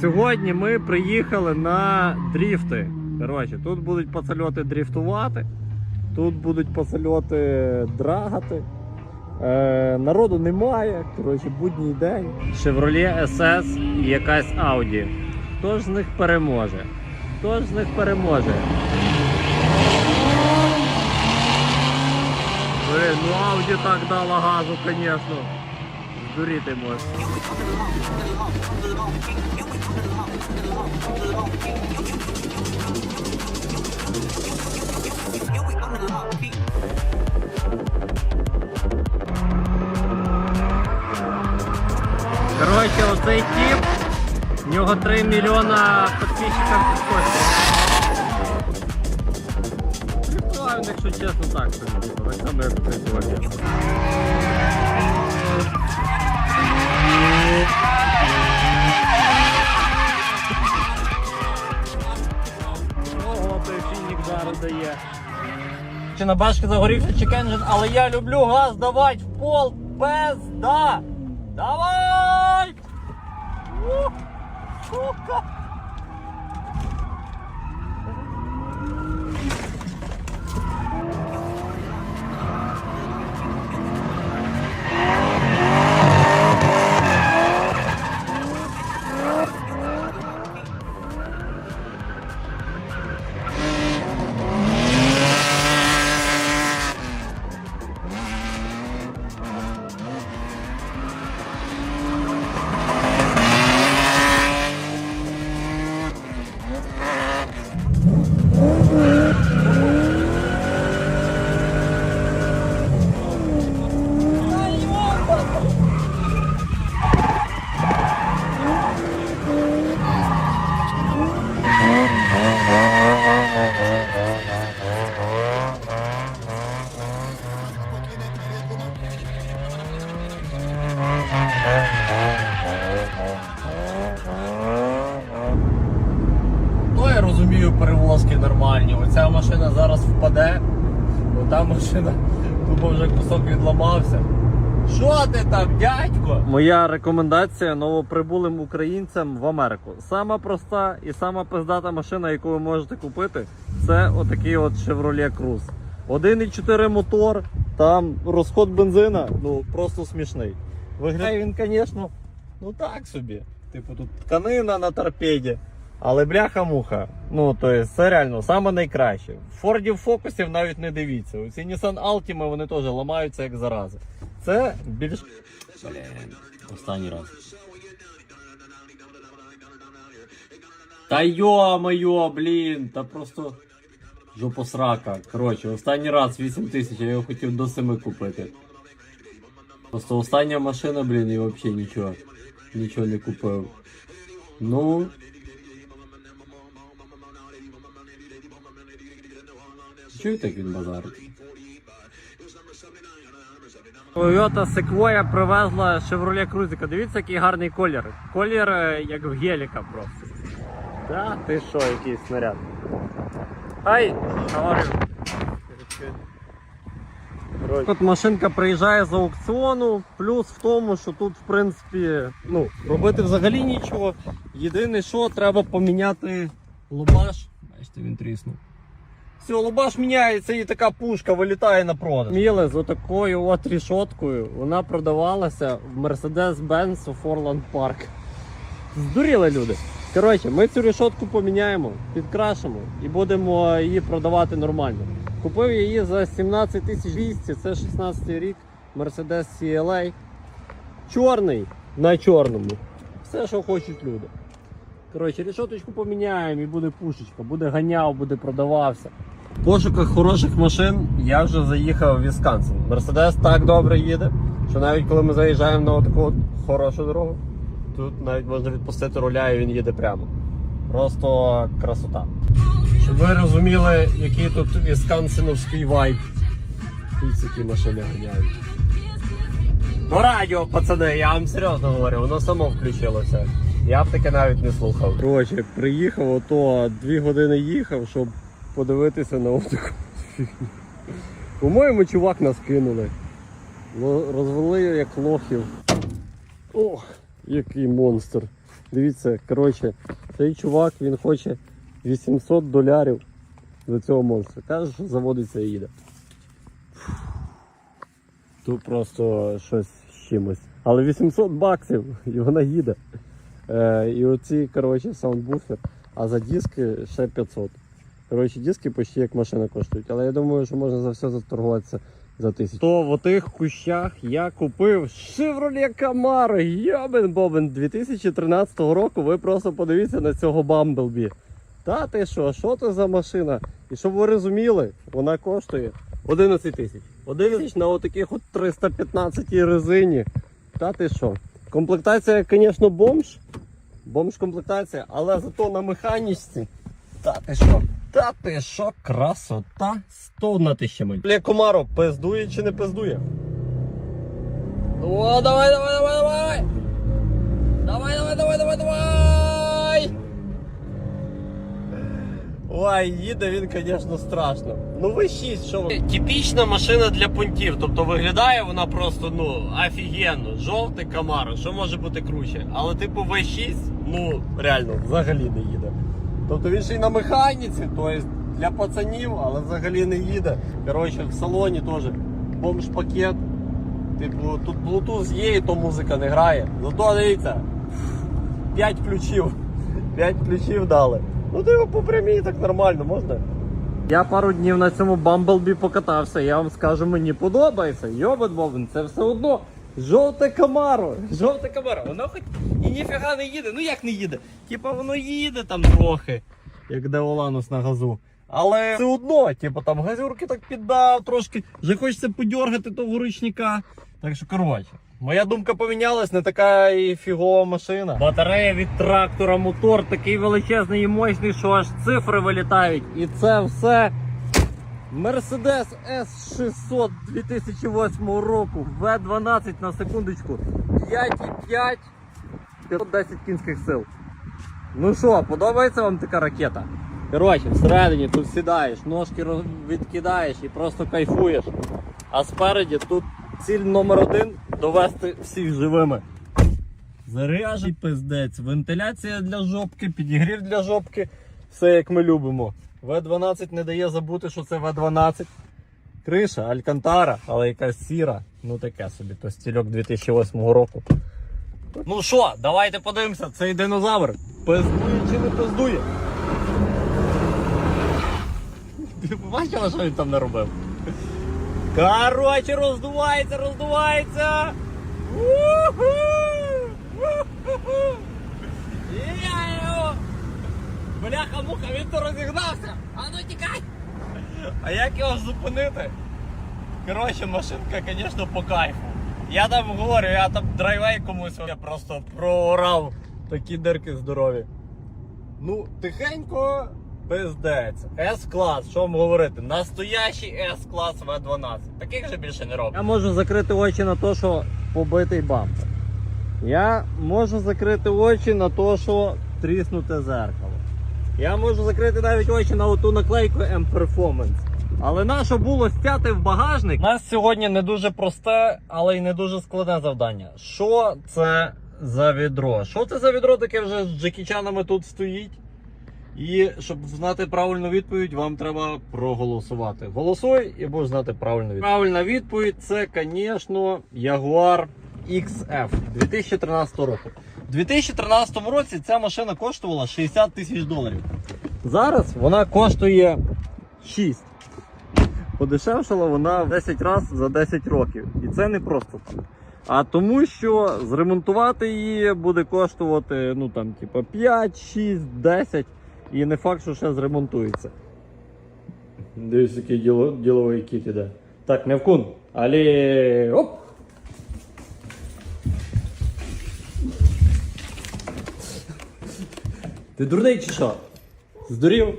Сьогодні ми приїхали на дріфти. Коротше, тут будуть пацальоти дріфтувати, тут будуть пацальоти драгати. Е, народу немає. Коротше, будній день. Chevrolet SS і якась Audi. Хто ж з них переможе? Хто ж з них переможе? Блин, ну Audi так дала газу, звісно. Здуріти можна. Коротше, оцей тип, в нього 3 мільйона підписчиків в TikTok. Прикольно, якщо чесно, так собі, так само, як у цей чувак. На башки загорівся чекенджин, але я люблю газ давати в пол без да. Давай! Сука! Машина тупо вже кусок відламався. Що ти там, дядько? Моя рекомендація новоприбулим українцям в Америку. Сама проста і сама пиздата машина, яку ви можете купити, це отакий от Chevrolet Cruze. 1,4 мотор, там розход бензина, ну просто смішний. Виглядає він, звісно, ну так собі. Типу тут тканина на торпеді. Але бляха-муха. Ну, то є, це реально саме найкраще. Фордів фокусів навіть не дивіться. Оці Nissan Altima вони теж ламаються як зарази. Це більш. Блін, останній раз. Та йо-моє, блін, та просто жопосрака. Коротше, останній раз 8 тисяч, я його хотів до 7 купити. Просто остання машина, блін, і взагалі нічого. Нічого не купив. Ну. Чуєте, як він базарить? Toyota Sequoia привезла Chevrolet Cruze. Дивіться, який гарний колір. Колір е, як в геліка просто. Та ти що, якийсь снаряд. Ай, говорю. Тут машинка приїжджає з аукціону, плюс в тому, що тут, в принципі, ну, робити взагалі нічого. Єдине, що треба поміняти лобаш. Бачите, він тріснув. Все, лобаш міняється і така пушка вилітає на продаж. Міли з отакою от рішоткою. Вона продавалася в Mercedes-Benz у Форланд Парк. Здуріли люди. Коротше, ми цю рішотку поміняємо, підкрашимо і будемо її продавати нормально. Купив її за 17 200, це 16 рік, Mercedes CLA. Чорний на чорному. Все, що хочуть люди. Коротше, рішоточку поміняємо і буде пушечка, буде ганяв, буде продавався. В пошуках хороших машин я вже заїхав в Вісконсин. Мерседес так добре їде, що навіть коли ми заїжджаємо на таку хорошу дорогу, тут навіть можна відпустити руля і він їде прямо. Просто красота. Щоб ви розуміли, який тут вісконсиновський вайб. Тут такі машини ганяють. Ну радіо, пацани, я вам серйозно говорю, воно само включилося. Я б таке навіть не слухав. Коротше, приїхав, ото дві години їхав, щоб подивитися на таку фігню. По-моєму, чувак нас кинули. Розвели як лохів. Ох, який монстр. Дивіться, коротше, цей чувак він хоче 800 долярів за цього монстра. Каже, що заводиться і їде. Тут просто щось з чимось. Але 800 баксів і вона їде. Е, і оці, коротше, саундбуфер, а за диски ще 500. Коротше, диски почти як машина коштують. Але я думаю, що можна за все заторгуватися за тисячу. То в отих кущах я купив Chevrolet Camaro, йобен бобен 2013 року. Ви просто подивіться на цього Бамблбі. Та ти що, що це за машина? І щоб ви розуміли, вона коштує 11 тисяч. 11 тисяч на отаких от 315 резині. Та ти що? Комплектація, звісно, бомж. Бомж комплектація, але зато на механічці. Та ти що? Та ти що, красота 100 на тисячами. Бля, Комаро, пиздує чи не пиздує? О, давай, давай, давай, давай! Давай, давай, давай, давай, давай! Ой, їде він, звісно, страшно. Ну ви 6 що ви? Типічна машина для понтів. Тобто виглядає вона просто ну офігенно. Жовтий Камаро, що може бути круче. Але типу V6, ну реально, взагалі не їде. Тобто він ще й на механіці, тобто для пацанів, але взагалі не їде. Коротше, в салоні теж бомж-пакет. Типу, тут Bluetooth є, і то музика не грає. Зато дивіться, 5 ключів. 5 ключів дали. Ну ти по прямій так нормально можна. Я пару днів на цьому Бамблбі покатався, я вам скажу, мені подобається. Йобан бобен, це все одно жовте камаро. Жовте камаро. Воно хоч і ніфіга не їде. Ну як не їде? Типа воно їде там трохи, як Деоланус на газу. Але все одно, типу, там газюрки так піддав трошки. Вже хочеться подьоргати того ручника. Так що, коротше, моя думка помінялась, не така і фігова машина. Батарея від трактора, мотор такий величезний і мощний, що аж цифри вилітають. І це все Mercedes S600 2008 року, V12 на секундочку, 5,5, 510 кінських сил. Ну що, подобається вам така ракета? Коротше, всередині тут сідаєш, ножки відкидаєш і просто кайфуєш. А спереді тут ціль номер один довести всіх живими. Заряжий пиздець, вентиляція для жопки, підігрів для жопки. Все як ми любимо. В12 не дає забути, що це В12. Криша, Алькантара, але якась сіра. Ну таке собі, то стільок 2008 року. Ну що, давайте подивимося, цей динозавр пиздує чи не пиздує. Ти побачила, що він там наробив? Короче, роздувається, роздувається. Я його! Бляха-муха, він то розігнався! А ну тікай! А як його зупинити? Коротше, машинка, звісно, по кайфу. Я там говорю, я там драйвей комусь я просто проорав такі дирки здорові. Ну, тихенько, пиздець. С-клас, що вам говорити? Настоящий С-клас В12. Таких же більше не роблять. Я можу закрити очі на те, що побитий бампер. Я можу закрити очі на те, що тріснуте зеркало. Я можу закрити навіть очі на оту наклейку M-Performance. Але наше було стяти в багажник. У нас сьогодні не дуже просте, але й не дуже складне завдання. Що це за відро? Що це за відро таке вже з джекічанами тут стоїть? І щоб знати правильну відповідь, вам треба проголосувати. Голосуй і будеш знати правильну відповідь. Правильна відповідь це, звісно, Jaguar XF 2013 року. У 2013 році ця машина коштувала 60 тисяч доларів. Зараз вона коштує 6. Подешевшала вона в 10 разів за 10 років. І це не просто так. А тому, що зремонтувати її буде коштувати ну там, типу, 5, 6, 10. І не факт, що ще зремонтується. Дивись, який діло, діловий кіт іде. Так, невкун. Але. Оп! Ти дурний чи що? Здурів?